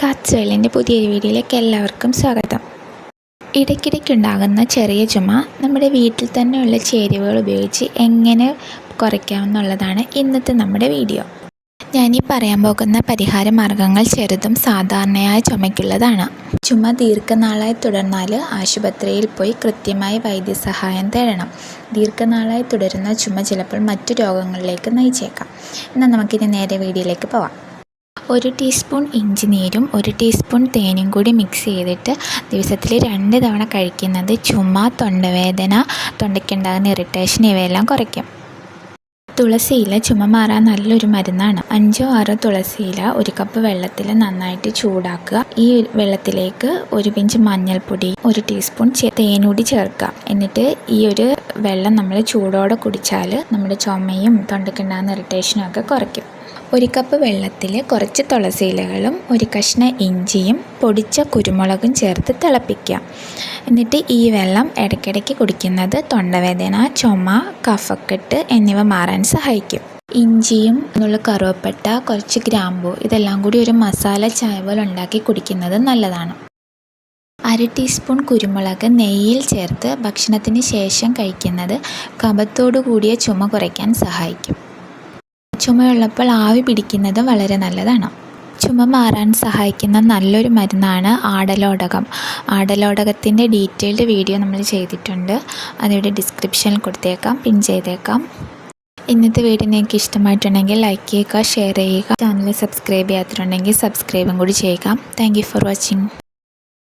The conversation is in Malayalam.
കാച്ചുവെള്ളിന്റെ പുതിയൊരു വീഡിയോയിലേക്ക് എല്ലാവർക്കും സ്വാഗതം. ഇടയ്ക്കിടയ്ക്കുണ്ടാകുന്ന ചെറിയ ചുമ നമ്മുടെ വീട്ടിൽ തന്നെയുള്ള ചേരുവകൾ ഉപയോഗിച്ച് എങ്ങനെ കുറയ്ക്കാമെന്നുള്ളതാണ് ഇന്നത്തെ നമ്മുടെ വീഡിയോ. ഞാനീ പറയാൻ പോകുന്ന പരിഹാര മാർഗങ്ങൾ ചെറുതും സാധാരണയായ ചുമയ്ക്കുള്ളതാണ്. ചുമ ദീർഘനാളായി തുടർന്നാൽ ആശുപത്രിയിൽ പോയി കൃത്യമായി വൈദ്യസഹായം തേടണം. ദീർഘനാളായി തുടരുന്ന ചുമ ചിലപ്പോൾ മറ്റു രോഗങ്ങളിലേക്ക് നയിച്ചേക്കാം. എന്നാൽ നമുക്കിനി നേരെ വീഡിയോയിലേക്ക് പോവാം. ഒരു ടീസ്പൂൺ ഇഞ്ചി നീരും ഒരു ടീസ്പൂൺ തേനും കൂടി മിക്സ് ചെയ്തിട്ട് ദിവസത്തിൽ രണ്ട് തവണ കഴിക്കുന്നത് ചുമ തൊണ്ടവേദന തൊണ്ടയ്ക്കുണ്ടാകുന്ന ഇറിറ്റേഷൻ ഇവയെല്ലാം കുറയ്ക്കും. തുളസിയില ചുമ മാറാൻ നല്ലൊരു മരുന്നാണ്. അഞ്ചോ ആറോ തുളസിയില ഒരു കപ്പ് വെള്ളത്തിൽ നന്നായിട്ട് ചൂടാക്കുക. ഈ വെള്ളത്തിലേക്ക് ഒരു പിഞ്ച് മഞ്ഞൾപ്പൊടി ഒരു ടീസ്പൂൺ തേനൂടി ചേർക്കുക. എന്നിട്ട് ഈ ഒരു വെള്ളം നമ്മൾ ചൂടോടെ കുടിച്ചാൽ നമ്മുടെ ചുമയും തൊണ്ടയ്ക്കുണ്ടാകുന്ന ഇറിറ്റേഷനും ഒക്കെ കുറയ്ക്കും. ഒരു കപ്പ് വെള്ളത്തിൽ കുറച്ച് തുളസി ഇലകളും ഒരു കഷ്ണം ഇഞ്ചിയും പൊടിച്ച കുരുമുളകും ചേർത്ത് തിളപ്പിക്കുക. എന്നിട്ട് ഈ വെള്ളം ഇടയ്ക്കിടയ്ക്ക് കുടിക്കുന്നത് തൊണ്ടവേദന ചുമ കഫക്കെട്ട് എന്നിവ മാറാൻ സഹായിക്കും. ഇഞ്ചിയും എന്നുള്ള കറുവപ്പട്ട കുറച്ച് ഗ്രാമ്പു ഇതെല്ലാം കൂടി ഒരു മസാല ചായ പോലെ ഉണ്ടാക്കി കുടിക്കുന്നത് നല്ലതാണ്. അര ടീസ്പൂൺ കുരുമുളക് നെയ്യിൽ ചേർത്ത് ഭക്ഷണത്തിന് ശേഷം കഴിക്കുന്നത് കഫത്തോടു കൂടിയ ചുമ കുറയ്ക്കാൻ സഹായിക്കും. ചുമയുള്ളപ്പോൾ ആവി പിടിക്കുന്നത് വളരെ നല്ലതാണ്. ചുമ മാറാൻ സഹായിക്കുന്ന നല്ലൊരു മരുന്നാണ് ആടലോടകം. ആടലോടകത്തിന്റെ ഡീറ്റെയിൽഡ് വീഡിയോ നമ്മൾ ചെയ്തിട്ടുണ്ട്. അതിവിടെ ഡിസ്ക്രിപ്ഷനിൽ കൊടുത്തേക്കാം പിൻ ചെയ്തേക്കാം. ഇന്നത്തെ വീഡിയോ നിങ്ങൾക്ക് ഇഷ്ടമായിട്ടുണ്ടെങ്കിൽ ലൈക്ക് ചെയ്യുക ഷെയർ ചെയ്യുക. ചാനൽ സബ്സ്ക്രൈബ് ചെയ്യാത്തിട്ടുണ്ടെങ്കിൽ സബ്സ്ക്രൈബും കൂടി ചെയ്യുക. Thank for watching.